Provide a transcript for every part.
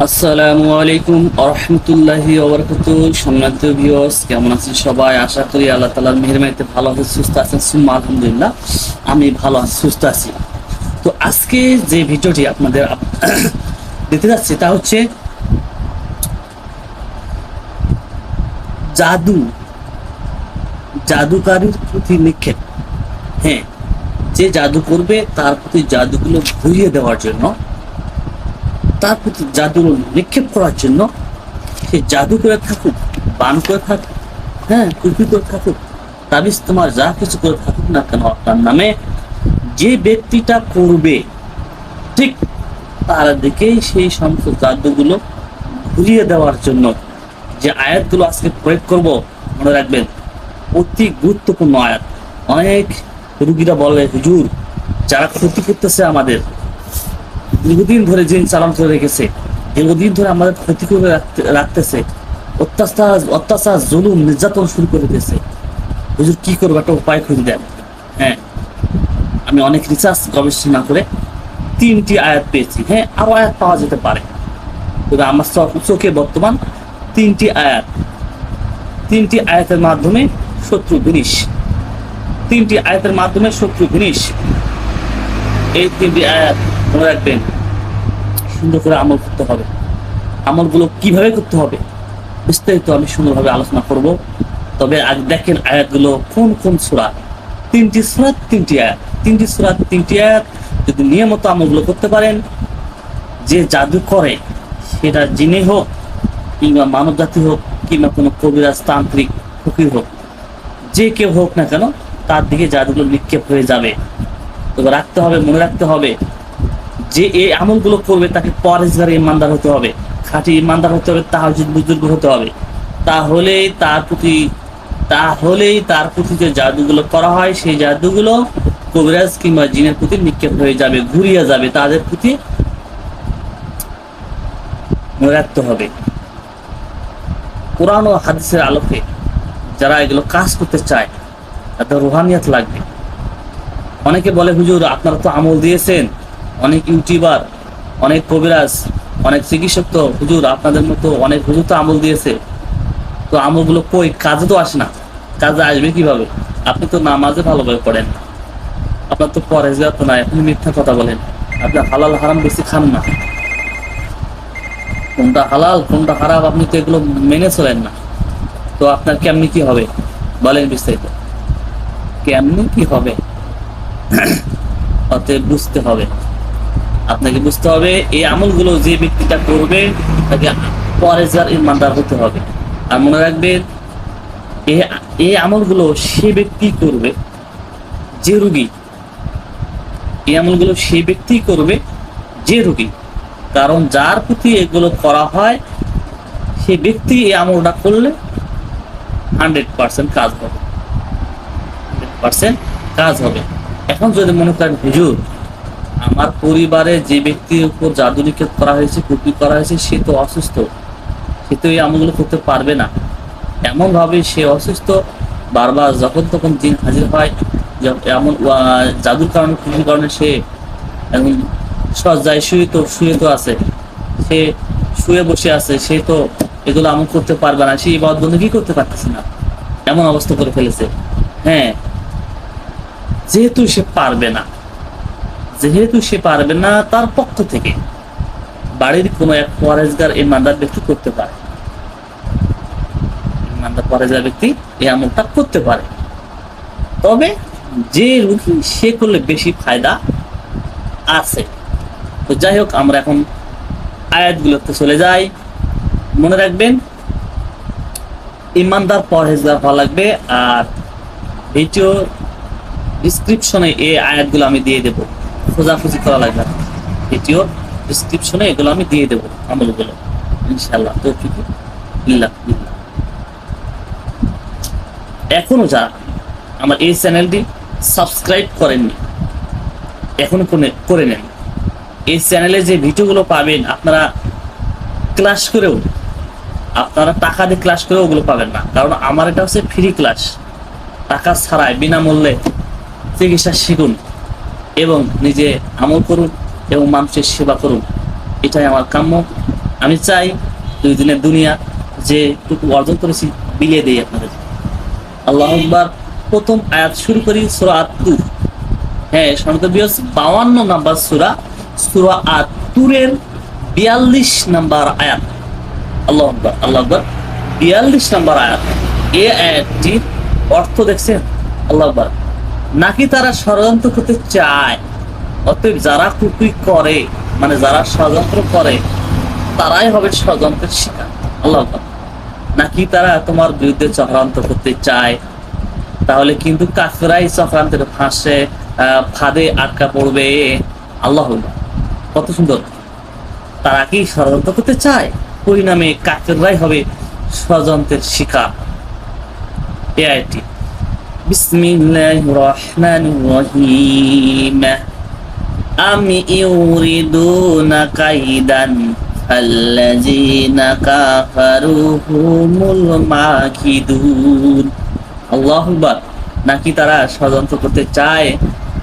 আসসালামু আলাইকুম আরহামতুল্লাহি ওবরকাতু সম্মানিত ভিউয়ার্স কেমন আছেন সবাই? আশা করি আল্লাহ তাআলার মেহেরবানিতে ভালো আছেন, সুস্থ আছেন। সুম্মা আলহামদুলিল্লাহ, আমি ভালো আছি, সুস্থ আছি। তো আজকে যে ভিডিওটি আপনাদের আপ- দিতে যাচ্ছি, তা হচ্ছে জাদু, জাদুকারীর প্রতি নিক্ষেপ। হ্যাঁ যে জাদু করবে, তার প্রতি জাদুগুলো ঘুরিয়ে দেওয়ার জন্য তার প্রতি জাদু নিক্ষেপ করার জন্য সে জাদু করে থাকুক, বান করে থাকুক হ্যাঁ কুপি করে থাকুক, তাবিজ তোমার যা কিছু করে থাকুক না কেন, আপনার নামে যে ব্যক্তিটা করবে, ঠিক তার দিকেই সেই সমস্ত জাদুগুলো ঘুরিয়ে দেওয়ার জন্য যে আয়াতগুলো আজকে প্রয়োগ করব, মনে রাখবেন, অতি গুরুত্বপূর্ণ আয়াত। অনেক রুগীরা বলে, হুজুর, যারা ক্ষতি করতেছে আমাদের দীর্ঘদিন ধরে জিন চালান করে রেখেছে। দীর্ঘদিন ধরে আমাদের ক্ষতি করে রাখতে- রাখতেছে। অত্যাচার অত্যাচার, জুলুম, নির্যাতন শুরু করে দিয়েছে। হুজুর, কি করব? একটা উপায় খুঁজে দেন। হ্যাঁ। আমি অনেক রিসার্চ গবেষণা করে তিনটি আয়াত পেয়েছি। হ্যাঁ আরও আয়াত পাওয়া যেতে পারে। তবে আমার চোখে বর্তমান তিনটি আয়াত। তিনটি আয়াতের মাধ্যমে শত্রু বিনিশ। তিনটি আয়াতের মাধ্যমে শত্রু বিনিশ। এই তিনটি আয়াত মনে রাখবেন। সুন্দর করে আমল করতে হবে। আমলগুলো কীভাবে করতে হবে? বিস্তারিত আমি সুন্দরভাবে আলোচনা করব। তবে আজ দেখেন আয়াতগুলো কোন কোন সুরা? তিনটি সুরাত তিনটি আয়াত। তিনটি সুরাত তিনটি আয়াত। যদি নিয়মিত আমলগুলো করতে পারেন, যে জাদু করে, সেটা জিনে হোক, কিংবা মানব জাতি হোক, কিংবা কোনো কবিরাজ, তান্ত্রিক, ফকির হোক, যে কেউ হোক না কেন, তার দিকে জাদুগুলো নিক্ষেপ হয়ে যাবে। তবে রাখতে হবে, মনে রাখতে হবে যে এই আমলগুলো করবে, তাকে পরেজগার ইমানদার হতে হবে। খাঁটি ইমানদার হতে হবে, তাহাজুদ বুজুর্গ হতে হবে। তাহলেই তার প্রতি, তাহলেই তার প্রতি যে জাদুগুলো করা হয়, সেই জাদুগুলো কবিরাজ কিংবা জিনের প্রতি নিক্ষেপ হয়ে যাবে, ঘুরিয়ে যাবে, তাদের প্রতি রাখতে হবে। কোরআন ও হাদিসের আলোকে যারা এগুলো কাজ করতে চায়, তাদের রুহানিয়াত লাগবে। অনেকে বলে, হুজুর, আপনারা তো আমল দিয়েছেন অনেক ইউটিউবার, অনেক কবিরাজ, অনেক চিকিৎসক তো হুজুর আপনাদের মতো অনেক হুজুর তো আমল দিয়েছে। তো আমলগুলো কই? কাজে তো আসে না। কাজে আসবে কীভাবে? আপনি তো নামাজে ভালোভাবে পড়েন। আপনার তো পরেজগার তো নাই, আপনি মিথ্যা কথা বলেন। আপনি হালাল হারাম বেশি খান না। কোনটা হালাল, কোনটা খারাপ আপনি তো এগুলো মেনে চলেন না। তো আপনার কেমনি কি হবে? বলেন বিস্তারিত। কেমনি কি হবে? অতএব বুঝতে হবে। আপনাকে বুঝতে হবে, এই আমলগুলো যে ব্যক্তিটা করবে, তাকে পরেজার ইমানদার হতে হবে। আর মনে রাখবেন এই আমলগুলো সে ব্যক্তি করবে, যে রুগী, এই আমলগুলো সে ব্যক্তি করবে, যে রুগী। কারণ যার প্রতি এগুলো করা হয়, সে ব্যক্তি এই আমলটা করলে হান্ড্রেড পার্সেন্ট কাজ হবে। হান্ড্রেড পার্সেন্ট কাজ হবে। এখন যদি মনে করেন, হুজুর আমার পরিবারে যে ব্যক্তির উপর জাদু নিক্ষেপ করা হয়েছে কুপি করা হয়েছে, সে তো অসুস্থ। সে তো এই আমলগুলো করতে পারবে না। এমন ভাবে সে অসুস্থ, বারবার যখন তখন দিন হাজির হয় এমন জাদুর কারণে, কুপির কারণে সে এখন সজ্জায় শুয়ে তো শুয়ে তো আছে। সে শুয়ে বসে আছে, সে তো এগুলো আমল করতে পারবে না। সে ইবাদত বন্ধু কি করতে পারতেছে না? এমন অবস্থা করে ফেলেছে। হ্যাঁ যেহেতু সে পারবে না। যেহেতু সে পারবে না তার পক্ষ থেকে, বাড়ির কোনো এক পরেজগার ইমানদার ব্যক্তি করতে পারে। ইমানদার পরেজগার ব্যক্তি এই আমলটা করতে পারে। তবে যে রুগী সে করলে বেশি ফায়দা আছে। তো যাই হোক, আমরা এখন আয়াতগুলোতে চলে যাই। মনে রাখবেন, ইমানদার পরহেজগার হওয়া লাগবে। আর ভিডিও ডিসক্রিপশনে এই আয়াতগুলো আমি দিয়ে দেবো। খোঁজাখুঁজি করা লাগবে না। ভিডিও ডিসক্রিপশনে এগুলো আমি দিয়ে দেবো আমলগুলো। ইনশাল্লাহ তো ইল্লাহ এখনও যারা আমার এই চ্যানেলটি সাবস্ক্রাইব করেননি, এখনও করে নেন। এই চ্যানেলে যে ভিডিওগুলো পাবেন, আপনারা ক্লাস করেও, আপনারা টাকা দিয়ে ক্লাস করেও ওগুলো পাবেন না। কারণ আমার এটা হচ্ছে ফ্রি ক্লাস টাকা ছাড়াই, বিনামূল্যে চিকিৎসা শিখুন। এবং নিজে আমল করুন এবং মানুষের সেবা করুন এটাই আমার কাম্য। আমি চাই দুই দিনের দুনিয়া যে টুকু অর্জন করেছি বিলিয়ে দেই আপনাদের। আল্লাহ আকবার, প্রথম আয়াত শুরু করি সুরা আত্তুর। হ্যাঁ সনাতন বিয়স বাউান্ন নাম্বার সুরা সুরা আত্তুরের বিয়াল্লিশ নাম্বার আয়াত। আল্লাহ আকবার আল্লাহ আকবার, বিয়াল্লিশ নাম্বার আয়াত। এই আয়াতটির অর্থ দেখছেন? আল্লাহ আকবার নাকি তারা ষড়যন্ত্র করতে চায়? অতএব যারা কুকুই করে মানে যারা ষড়যন্ত্র করে, তারাই হবে ষড়যন্ত্রের শিকার। আল্লাহ নাকি তারা তোমার বিরুদ্ধে চক্রান্ত করতে চায়? তাহলে কিন্তু কাফেরাই চক্রান্তের ফাঁসে ফাঁদে আটকা পড়বে। আল্লাহ। কত সুন্দর। তারা কি ষড়যন্ত্র করতে চায়? পরিণামে কাফেররাই হবে ষড়যন্ত্রের শিকার। এ আয়টি বিসমিল্লাহির রহমানির রহিম أم يريدون كيدا فالذين كفروا هم الماكدون আল্লাহ আকবার নাকি তারা ষড়যন্ত্র করতে চায়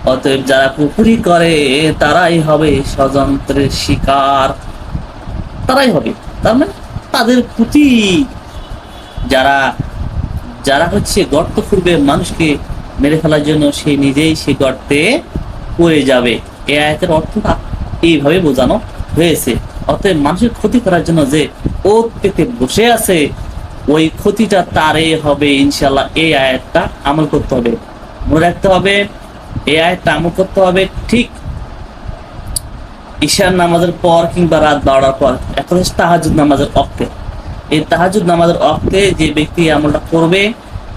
অতএব যারা পুকুরি করে তারাই হবে ষড়যন্ত্রের শিকার তারাই হবে তার মানে তাদের প্রতি যারা যারা হচ্ছে গর্ত খুঁড়বে মানুষকে মেরে ফেলার জন্য, সে নিজেই সে গর্তে পড়ে যাবে। এ আয়াতের অর্থটা এইভাবে বোঝানো হয়েছে। অতএব মানুষের ক্ষতি করার জন্য যে ও পেতে বসে আছে, ওই ক্ষতিটা তারে হবে ইনশাল্লাহ এই আয়াতটা আমল করতে হবে। মনে রাখতে হবে, এই আয়াতটা আমল করতে হবে ঠিক ঈশার নামাজের পর কিংবা রাত বারোটার পর, এখন তাহাজুদ নামাজের অক্টে এই তাহাজুদ নামাজের অর্থে যে ব্যক্তি আমলটা করবে,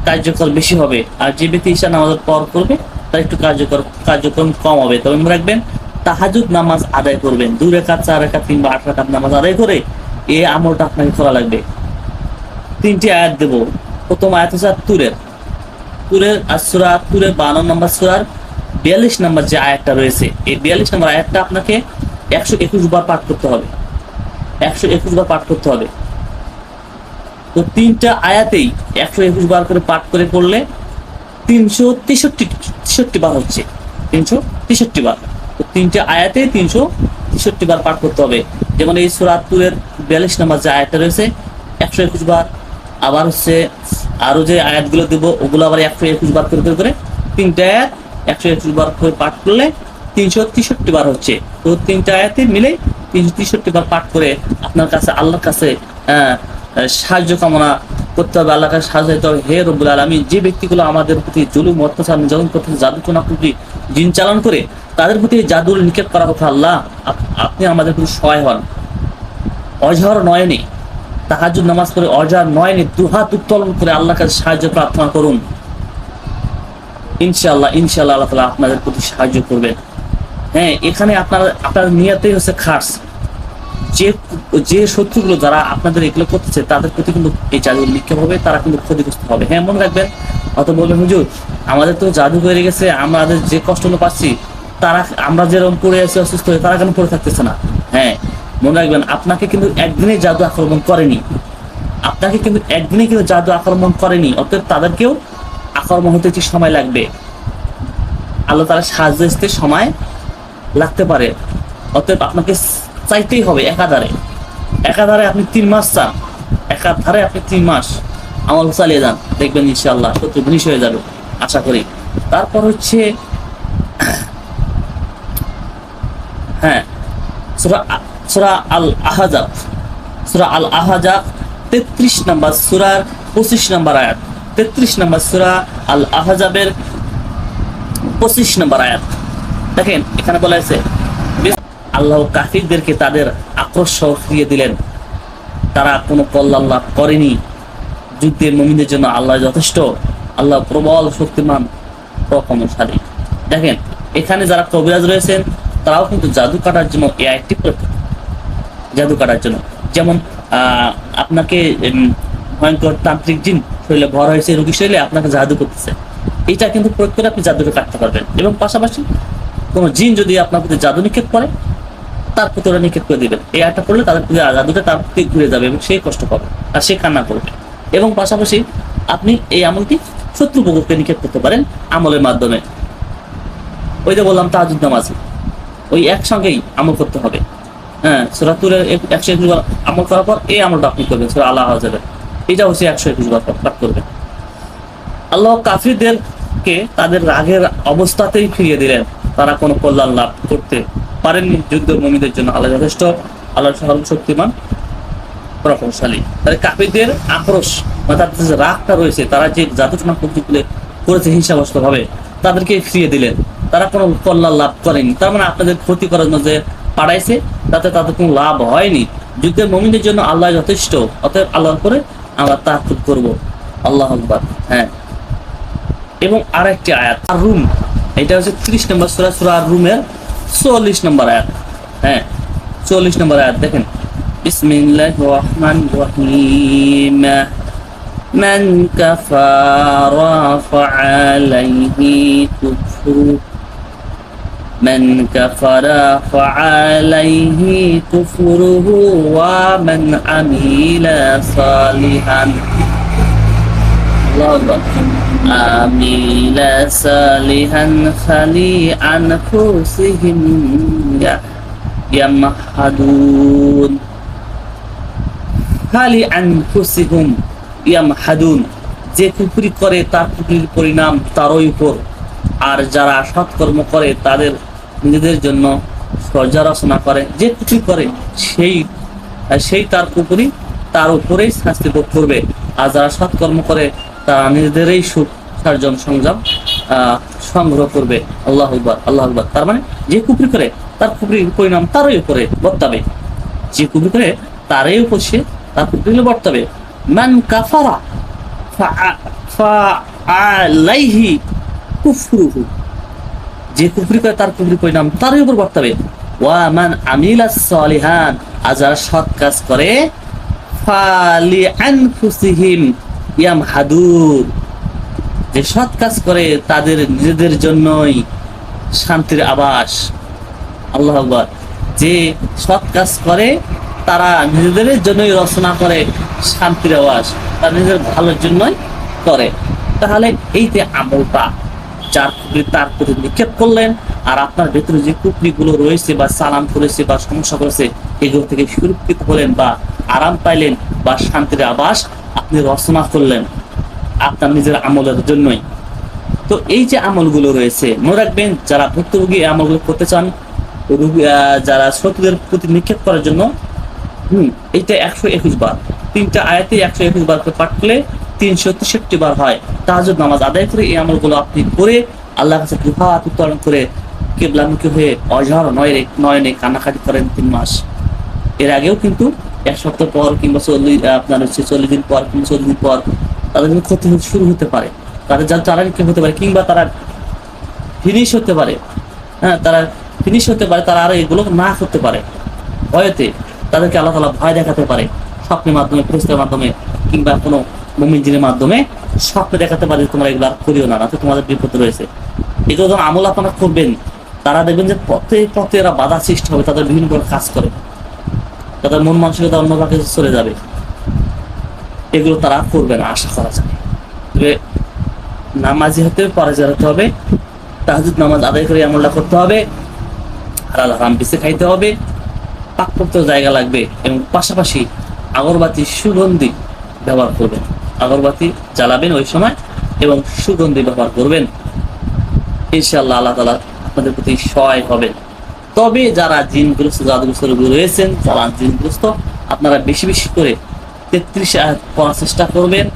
কার্যকর বেশি হবে। আর যে ব্যক্তি ঈশা নামাজের পর করবে, তার একটু কার্যকর, কার্যক্রম কম হবে। তবে মনে রাখবেন, তাহাজুদ নামাজ আদায় করবেন। দুই রেখাত, চার রেখাত কিংবা আট রেখাত নামাজ আদায় করে এই আমলটা আপনাকে করা লাগবে। তিনটি আয়াত দেব। প্রথম আয়াত হচ্ছে তুরের। তুরের আর সুরা, তুরের বান্ন নম্বর সুরার বিয়াল্লিশ নম্বর যে আয়াতটা রয়েছে, এই বিয়াল্লিশ নম্বর আয়াতটা আপনাকে একশো একুশ বার পাঠ করতে হবে। একশো একুশ বার পাঠ করতে হবে। তো তিনটা আয়াতেই একশো একুশ বার করে পাঠ করে করলে তিনশো তেষট্টি তেষট্টি বার হচ্ছে। তিনশো তেষট্টি বার। তো তিনটে আয়াতে তিনশো তেষট্টি বার পাঠ করতে হবে। যেমন এই সুরাতুরের বিয়াল্লিশ নম্বর যে আয়াতটা রয়েছে, একশো একুশ বার। আবার হচ্ছে আরও যে আয়াতগুলো দেবো, ওগুলো আবার একশো একুশ বার করে করে করে। তিনটা আয়াত একশো একুশ বার করে পাঠ করলে তিনশো তেষট্টি বার হচ্ছে। তো তিনটা আয়াতে মিলে তিনশো তেষট্টি বার পাঠ করে আপনার কাছে, আল্লাহর কাছে সাহায্য কামনা করতে হবে আল্লাহকে সাহায্য দিতে হবে। হে রব্বুল আলমী যে ব্যক্তিগুলো আমাদের প্রতি জুলুম, অত্যাচার, নির্যাতন করতেছে, জাদু কোনা প্রতি চালন করে, তাদের প্রতি জাদুর নিক্ষেপ করা কথা আল্লাহ আপনি আমাদের প্রতি সহায় হন। অঝর নয়নে তাহাজুদ নামাজ পড়ে অজার নয়নে দুহাত উত্তোলন করে আল্লাহর কাছে সাহায্য প্রার্থনা করুন। ইনশাআল্লাহ ইনশাআল্লাহ আল্লাহ তাআলা আপনাদের প্রতি সাহায্য করবেন। হ্যাঁ এখানে আপনার আপনার নিয়তেই হচ্ছে খাস। যে যে শত্রুগুলো যারা আপনাদের এগুলো করতেছে, তাদের প্রতি কিন্তু এই জাদুর নিক্ষেপ হবে, তারা কিন্তু ক্ষতিগ্রস্ত হবে। হ্যাঁ মনে রাখবেন, অত বলবেন হুজুর, আমাদের তো জাদু হয়ে গেছে, আমাদের যে কষ্টগুলো পাচ্ছি, তারা, আমরা যেরকম পড়ে আছি, অসুস্থ হয়ে, তারা কেন পড়ে থাকতেছে না? হ্যাঁ মনে রাখবেন, আপনাকে কিন্তু একদিনে জাদু আক্রমণ করেনি। আপনাকে কিন্তু একদিনে কিন্তু জাদু আক্রমণ করেনি, অতএব তাদেরকেও আক্রমণ হতে সময় লাগবে। আল্লাহ তারা সাহায্য আসতে সময় লাগতে পারে। অতএব আপনাকে চাইতেই হবে একাধারে একাধারে আপনি তিন মাস চান। একাধারে আপনি তিন মাস আমল চালিয়ে যান। দেখবেন ইনশাআল্লাহ শত্রু জিনিস হয়ে যাবে, আশা করি। তারপর হচ্ছে হ্যাঁ সুরা সুরা আল আহাজাব সুরা আল আহাজাব তেত্রিশ নম্বর সুরার পঁচিশ নম্বর আয়াত। তেত্রিশ নম্বর সুরা আল আহাজাবের পঁচিশ নম্বর আয়াত। দেখেন, এখানে বলা হয়েছে আল্লাহ কাফিরদেরকে তাদের আক্রোশ ফিরিয়ে দিলেন। তারা কোনো কল্যাণ লাভ করেনি। যুদ্ধের মমিনদের জন্য আল্লাহ যথেষ্ট, আল্লাহ প্রবল শক্তিমান প্রকমশালী দেখেন, এখানে যারা কবিরাজ রয়েছেন, তারাও কিন্তু জাদু কাটার জন্য এ প্রয়োগ জাদু কাটার জন্য। যেমন আপনাকে ভয়ঙ্কর তান্ত্রিক জিন শরীরে ভর হয়েছে, রুগী শরীরে আপনাকে জাদু করতেছে। এটা কিন্তু প্রয়োগ করে আপনি জাদুটা কাটতে পারবেন। এবং পাশাপাশি কোনো জিন যদি আপনার প্রতি জাদু নিক্ষেপ করে তার প্রতি ওরা নিক্ষেপ করে দিবেন। এই আয়টা করলে তাদের প্রতি জাদুটা তার প্রতি ঘুরে যাবে এবং সে কষ্ট পাবে আর সে কান্না করবে। এবং পাশাপাশি আপনি এই আমলটি শত্রু বগুকে নিক্ষেপ করতে পারেন আমলের মাধ্যমে। ওই যে বললাম, তাহাজুদ নামাজ। ওই একসঙ্গেই আমল করতে হবে। হ্যাঁ সুরা তুরের একশো একুশ বার আমল করার পর এই আমলটা আপনি করবেন, সুরা আল্লাহ হাজারে এটা হচ্ছে একশো একুশ বার পাঠ করবেন। আল্লাহ কাফিরদেরকে তাদের রাগের অবস্থাতেই ফিরিয়ে দিলেন। তারা কোনো কল্যাণ লাভ করতে পারেননি যুদ্ধ মমিদের জন্য আল্লাহ যথেষ্ট আল্লাহ সর্বশক্তিমান প্রভাবশালী তাহলে কাফিরদের আক্রোশ বা তাদের যে রাগটা রয়েছে, তারা যে জাদুটনা প্রতিকূলে করেছে হিসাবস্ত ভাবে তাদেরকে ফিরিয়ে দিলেন। তারা কোনো কল্যাণ লাভ করেনি। তার মানে আপনাদের ক্ষতি করার জন্য যে পাঠাইছে তাতে তাদের কোনো লাভ হয়নি। যুদ্ধের মমিনের জন্য আল্লাহ যথেষ্ট, অতএব আল্লাহ করে আমরা তাকুব করব। আল্লাহ আকবার। হ্যাঁ। এবং আর একটি আয়াত আর রুম এটা হচ্ছে ত্রিশ নম্বর সুরা সুরা আর রুমের চল্লিশ নম্বর আয়াত হ্যাঁ চল্লিশ নম্বর আয়াত দেখেন বিসমিল্লাহ রহমান রহিম من كفر فعليه كفر من كفر فعليه كفره ومن عمل صالحا আমিলা সালিহান খালি আন খুসিহিম ইয়ামহাদুন খালি আন খুসিহুম ইয়ামহাদুন যে কুকুরি করে তার কুকুরির পরিণাম তারই উপর। আর যারা সৎকর্ম করে তাদের নিজেদের জন্য সজ্জা রচনা করে, যে কুকুরি করে সেই সেই তার কুকুরি তার উপরেই শাস্তি ভোগ করবে। আর যারা সৎকর্ম করে তারা নিজেদেরই সুখ, সার্জন সংযম সংগ্রহ করবে। আল্লাহ আকবার আল্লাহ আকবার। তার মানে যে কুপুরি করে, তার কুপুরির পরিণাম তারই উপরে বর্তাবে। যে কুপুরি করে, তারই উপর সে তার কুপুরি বর্তাবে। মান কাফারা ফাআলাইহি কুফরুহু। যে কুফরি করে, তার কুফরি পরিণাম তারই উপর বর্তাবে। ওয়া মান আমিলা সলিহান, আর যারা সৎ কাজ করে, ফালি আনফুসিহিম ইয়ামহাদুন যে সৎ কাজ করে তাদের নিজেদের জন্যই শান্তির আবাস। আল্লাহ যে সৎ কাজ করে, তারা নিজেদের জন্যই রচনা করে শান্তির আবাস, তারা নিজের ভালোর জন্যই করে। তাহলে এই যে আমলটা, যার কুকরি তার প্রতি নিক্ষেপ করলেন, আর আপনার ভেতরে যে কুকরিগুলো রয়েছে বা সালাম করেছে বা সমস্যা করেছে, এগুলো থেকে সুরক্ষিত হলেন বা আরাম পাইলেন বা শান্তির আবাস আপনি রচনা করলেন আপনার নিজের আমলের জন্যই। তো এই যে আমলগুলো রয়েছে, মনে রাখবেন যারা ভুক্তভোগী এই আমলগুলো করতে চান যারা শত্রুদের প্রতি নিক্ষেপ করার জন্য, হুম, এইটা একশো একুশ বার। তিনটা আয়াতে একশো একুশ বার পাঠ করলে তিনশো তেষট্টি বার হয়। তাহাজুদ নামাজ আদায় করে এই আমলগুলো আপনি করে আল্লাহ কাছে কৃপা উত্তোলন করে কেবলামুখী হয়ে অঝর নয়নে নয়নে কান্নাকাটি করেন তিন মাস। এর আগেও কিন্তু এক সপ্তাহ পর কিংবা চল্লিশ আপনার হচ্ছে চল্লিশ দিন পর কিংবা চল্লিশ দিন পর তাদের কিন্তু ক্ষতি শুরু হতে পারে। তাদের যার জ্বালানি হতে পারে কিংবা তারা ফিনিশ হতে পারে হ্যাঁ তারা ফিনিশ হতে পারে, তারা আর এগুলো না করতে পারে। ভয়তে তাদেরকে আল্লাহ তালা ভয় দেখাতে পারে, স্বপ্নের মাধ্যমে ফেরিস্তের মাধ্যমে কিংবা কোনো মুমিনজিনের মাধ্যমে স্বপ্নে দেখাতে পারে তোমরা এগুলো আর করিও না তো তোমাদের বিপদ রয়েছে। এগুলো যখন আমল আপনারা করবেন, তারা দেখবেন যে পথে পথে এরা বাধা সৃষ্টি হবে, তাদের বিভিন্ন কাজ করে। তাদের মন মানসিকতা অন্য কাছে চলে যাবে। এগুলো তারা করবে না, আশা করা যায়। তবে নামাজি হতে পরাজয় হতে হবে, তাহাজুদ নামাজ আদায় করে আমলটা করতে হবে হালাল হারাম পিছে খাইতে হবে, পাক করতে জায়গা লাগবে এবং পাশাপাশি আগরবাতি সুগন্ধি ব্যবহার করবেন। আগরবাতি জ্বালাবেন ওই সময় এবং সুগন্ধি ব্যবহার করবেন। ইনশাআল্লাহ আল্লাহ তালা আপনাদের প্রতি সহায় হবেন। তবে যারা জিনগ্রস্ত, জাদুগ্রস্ত রোগী রয়েছেন, যারা জিনগ্রস্ত, আপনারা বেশি বেশি করে তেত্রিশ আয়াত পড়ার চেষ্টা করবেন,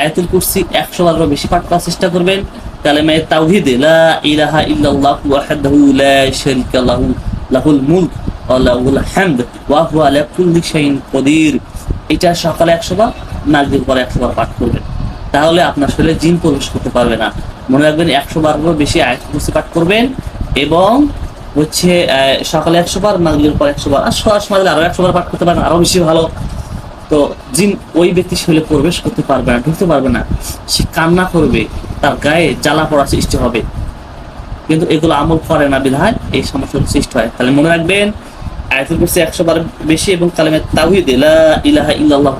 আয়াতুল কুরসি একশো বারো বেশি পাঠ করার চেষ্টা করবেন। কালেমায়ে তাওহীদ, লা ইলাহা ইল্লাল্লাহু ওয়াহদাহু লা শারীকা লাহু, লাহুল মুলক ওয়া লাহুল হামদ, ওয়া হুয়া কদির। এটা সকালে একশো বার মাগরিব পরে একশো বার পাঠ করবেন। তাহলে আপনার শরীরে জিন প্রবেশ করতে পারবে না। মনে রাখবেন একশো বার বেশি আয়াতুল কুরসি পাঠ করবেন এবং হচ্ছে সকালে একশো বার, মাগরিবের পর একশো বার, আর সবার সময় আরও একশো বার পাঠ করতে পারেন আরও বেশি ভালো। তো জিন ওই ব্যক্তি শরীরে প্রবেশ করতে পারবে না, ঢুকতে পারবে না। সে কান্না করবে, তার গায়ে জ্বালা পড়া সৃষ্টি হবে। কিন্তু এগুলো আমল করে না, বিধায় এই সমস্যার সৃষ্টি হয়। তাহলে মনে রাখবেন, আয়াতুল কুরসি একশো বার বেশি এবং কালেমে তাওহীদ, লা ইলাহা ইল্লাল্লাহ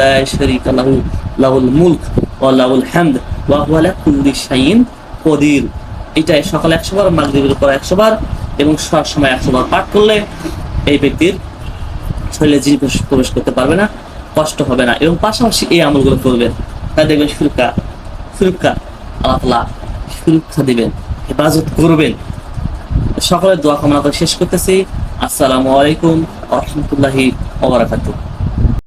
লা শারীকা লাহু, লাহুল মুলক ওয়া লাহুল হামদ, ওয়া হুয়া আলা কুল্লি শাইইন কদির। এটা সকালে একশো বার, মাগরিবের পর একশো বার এবং সব সময় একশো বার পাঠ করলে এই ব্যক্তির শরীরে জিন প্রবেশ- করতে পারবে না, কষ্ট হবে না এবং পাশাপাশি এই আমলগুলো করবেন। তা দেখবেন সুরক্ষা সুরক্ষা, আল্লাহ সুরক্ষা দিবেন, হেফাজত করবেন। সকলের দোয়া কামনা করে শেষ করতেছি। আসসালামু আলাইকুম রহমতুল্লাহি ওবরাকাতুহ